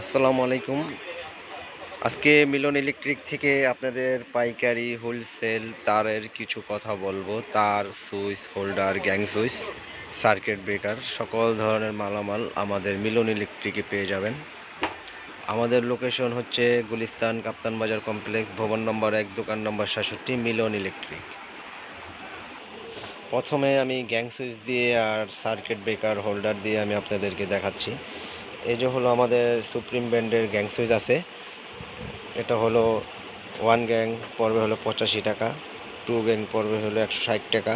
আসসালামু আলাইকুম। আজকে মিলন ইলেকট্রিক থেকে আপনাদের পাইকারি হোলসেল তারের কিছু কথা বলব। তার, switch, holder, gang switch circuit breaker সকল ধরনের মালামাল আমাদের মিলন ইলেকট্রিকে পেয়ে যাবেন। আমাদের লোকেশন হচ্ছে গুলিস্তান কাপ্তান বাজার কমপ্লেক্স ভবন নম্বর এক, দোকান নম্বর সাতষট্টি, মিলন ইলেকট্রিক। প্রথমে আমি গ্যাং সুইচ দিয়ে আর সার্কিট ব্রেকার হোল্ডার দিয়ে আমি আপনাদেরকে দেখাচ্ছি। এই যে হলো আমাদের সুপ্রিম ব্র্যান্ডের গ্যাং সুইচ আছে। এটা হলো ওয়ান গ্যাং, পড়বে হলো পঁচাশি টাকা। টু গ্যাং পড়বে হলো একশো ষাট টাকা।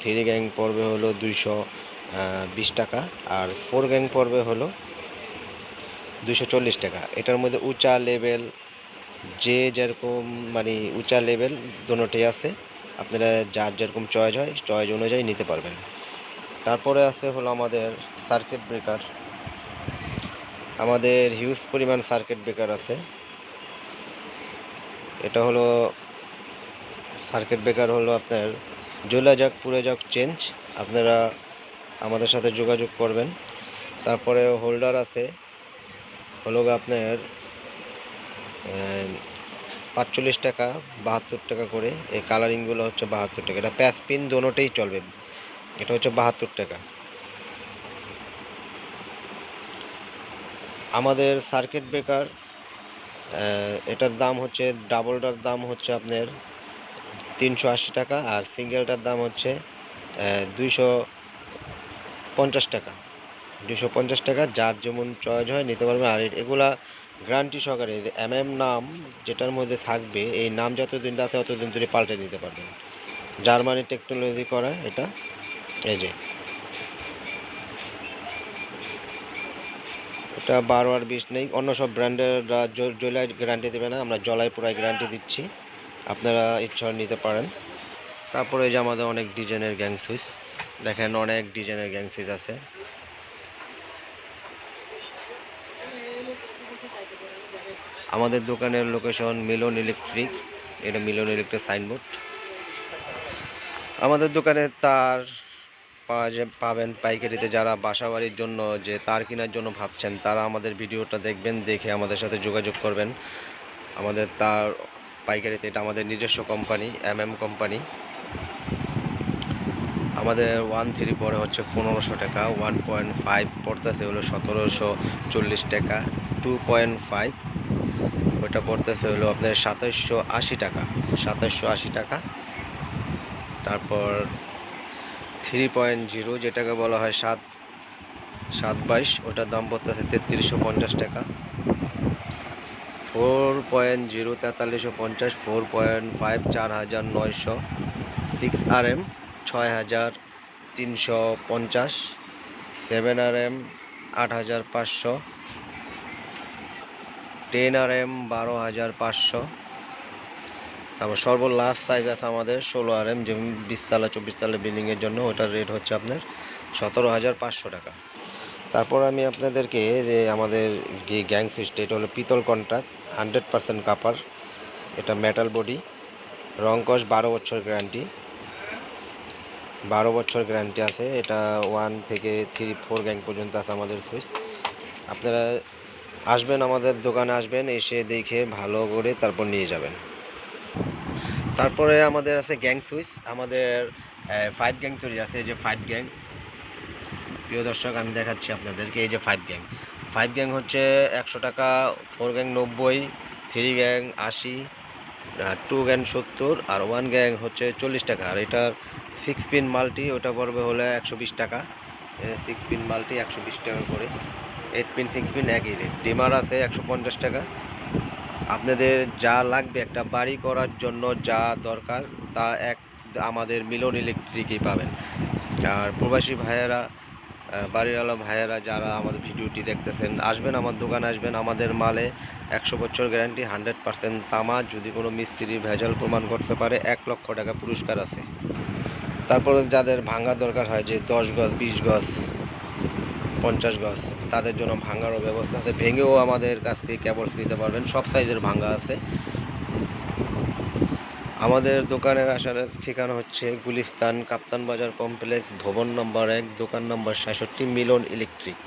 থ্রি গ্যাং পড়বে হলো দুইশো বিশ টাকা। আর ফোর গ্যাং পড়বে হলো দুশো চল্লিশ টাকা। এটার মধ্যে উঁচা লেভেল, যে যেরকম মানে উঁচা লেভেল দুটোই আছে। আপনারা যার যেরকম চয়েস হয়, চয়েস অনুযায়ী নিতে পারবেন। তারপরে আছে হলো আমাদের সার্কিট ব্রেকার আমাদের হিউজ পরিমাণ সার্কিট ব্রেকার আছে। এটা হলো সার্কিট ব্রেকার হলো আপনার জ্বলা যাক পুড়ে যাক চেঞ্জ আপনারা আমাদের সাথে যোগাযোগ করবেন। তারপরে হোল্ডার আছে, হলো আপনার পাঁচচল্লিশ টাকা, বাহাত্তর টাকা করে। এই কালারিংগুলো হচ্ছে বাহাত্তর টাকা। এটা প্যাস পিন দোনোটাই চলবে। এটা হচ্ছে বাহাত্তর টাকা। আমাদের সার্কিট ব্রেকার এটার দাম হচ্ছে ডাবলটার দাম হচ্ছে আপনার তিনশো আশি টাকা আর সিঙ্গেলটার দাম হচ্ছে দুইশো পঞ্চাশ টাকা। দুশো পঞ্চাশ টাকা, যার যেমন চয়েস হয় নিতে পারবেন। আর এগুলা গ্যারান্টি সহকারে এম এম নাম যেটার মধ্যে থাকবে, এই নাম যতদিন আছে, ততদিন ধরে পাল্টে নিতে পারবেন। জার্মানি টেকনোলজি করা এটা। এই যে এটা বারো আর বিশ নেই। অন্য সব ব্র্যান্ডেররা জলায় গ্যারান্টি দেবে না। আমরা জলায় পুরাই গ্যারান্টি দিচ্ছি। আপনারা ইচ্ছা নিতে পারেন। তারপরে এই যে আমাদের অনেক ডিজাইনের গ্যাং সুইচ। দেখেন অনেক ডিজাইনের গ্যাং সুইচ আছে। আমাদের দোকানের লোকেশন মিলন ইলেকট্রিক। এটা মিলন ইলেকট্রিক সাইনবোর্ড। আমাদের দোকানে তার পাওয়া পাবেন পাইকারিতে যারা বাসা বাড়ির জন্য যে তার কেনার জন্য ভাবছেন, তারা আমাদের ভিডিওটা দেখবেন, দেখে আমাদের সাথে যোগাযোগ করবেন। আমাদের তার পাইকারিতে এটা আমাদের নিজস্ব কোম্পানি এম এম কোম্পানি। আমাদের ওয়ান থ্রি পরে হচ্ছে পনেরোশো টাকা, ওয়ান পয়েন্ট ফাইভ পড়তেছে হলো সতেরোশো চল্লিশ টাকা, টু পয়েন্ট ফাইভ ওইটা পড়তেছে হলো আপনার সাতাশশো আশি টাকা, সাতাশশো আশি টাকা। তারপর থ্রি পয়েন্ট জিরো, যেটাকে বলা হয় সাত সাত বাইশ, ওটার দাম পড়তেছে তেত্রিশশো পঞ্চাশ টাকা। ফোর পয়েন্ট জিরো, তেতাল্লিশশো পঞ্চাশ, ফোর পয়েন্ট ফাইভ, চার হাজার নয়শো। সিক্স আর এম ছয় হাজার তিনশো পঞ্চাশ। সেভেন আর এম আট হাজার পাঁচশো। টেন আর এম বারো হাজার পাঁচশো। তারপর সর্ব লাস্ট সাইজ আছে আমাদের, ষোলো আর এম যেমন বিশতলা চব্বিশতলা বিল্ডিংয়ের জন্য ওটার রেট হচ্ছে আপনার সতেরো হাজার পাঁচশো টাকা। তারপর আমি আপনাদেরকে যে আমাদের যে গ্যাং সুইচটা এটা হলো পিতল কন্ট্রাক্ট হান্ড্রেড পার্সেন্ট কাপার এটা মেটাল বডি রংকশ বারো বছর গ্যারান্টি বারো বছর গ্যারান্টি আছে, এটা ওয়ান থেকে থ্রি ফোর গ্যাং পর্যন্ত আছে আমাদের সুইচ আপনারা আসবেন আমাদের দোকানে, আসবেন, এসে দেখে ভালো করে তারপর নিয়ে যাবেন। তারপরে আমাদের আছে গ্যাং সুইচ, আমাদের ফাইভ গ্যাং তৈরি আছে, এই যে ফাইভ গ্যাং প্রিয় দর্শক, আমি দেখাচ্ছি আপনাদেরকে, এই যে ফাইভ গ্যাং ফাইভ গ্যাং হচ্ছে একশো টাকা ফোর গ্যাং নব্বই থ্রি গ্যাং আশি টু গ্যাং সত্তর, আর ওয়ান গ্যাং হচ্ছে চল্লিশ টাকা। আর এটার সিক্স পিন মাল্টি ওটা পড়বে হলে একশো বিশ টাকা। সিক্স পিন মাল্টি একশো বিশ টাকা করে। এইট পিন সিক্স পিন একই রেট ডিমার আছে একশো পঞ্চাশ টাকা। আপনাদের যা লাগবে একটা বাড়ি করার জন্য যা দরকার, তা এক আমাদের মিলন ইলেকট্রিকই পাবেন। আর প্রবাসী ভাইয়েরা বাড়িওয়ালা ভাইয়েরা যারা আমাদের ভিডিওটি দেখতেছেন, আসবেন আমার দোকানে, আসবেন আমাদের মালে। একশো বছর গ্যারান্টি, হান্ড্রেড পার্সেন্ট তামা, যদি কোনো মিস্ত্রি ভেজাল প্রমাণ করতে পারে, এক লক্ষ টাকা পুরস্কার আছে। তারপরে যাদের ভাঙা দরকার হয়, যে দশ গজ, বিশ গজ পঞ্চাশ গজ তাদের জন্য ভাঙারও ব্যবস্থা আছে, ভেঙেও আমাদের কাছ থেকে কেবলস নিতে পারবেন, সব সাইজের ভাঙা আছে। আমাদের দোকানের আসার ঠিকানা হচ্ছে গুলিস্তান কাপ্তান বাজার কমপ্লেক্স, ভবন নম্বর এক, দোকান নম্বর সাতষট্টি, মিলন ইলেকট্রিক।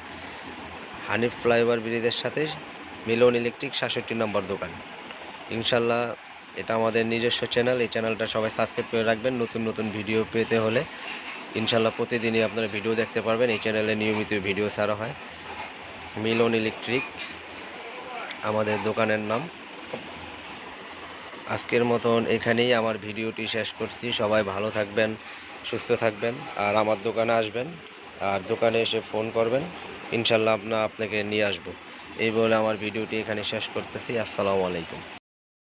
হানিফ ফ্লাইওভার ব্রিজের সাথে মিলন ইলেকট্রিক সাতষট্টি নম্বর দোকান। ইনশাল্লাহ এটা আমাদের নিজস্ব চ্যানেল, এই চ্যানেলটা সবাই সাবস্ক্রাইব করে রাখবেন, নতুন নতুন ভিডিও পেতে হলে। ইনশাল্লাহ প্রতিদিনই আপনারা ভিডিও দেখতে পারবেন। এই চ্যানেলে নিয়মিত ভিডিও ছাড়া হয়। মিলন ইলেকট্রিক, আমাদের দোকানের নাম। আজকের মতন এখানেই আমার ভিডিওটি শেষ করছি। সবাই ভালো থাকবেন, সুস্থ থাকবেন, আর আমার দোকানে আসবেন, আর দোকানে এসে ফোন করবেন। ইনশাল্লাহ আপনা আপনাকে নিয়ে আসব। এই বলে আমার ভিডিওটি এখানে শেষ করতেছি। আসসালামু আলাইকুম।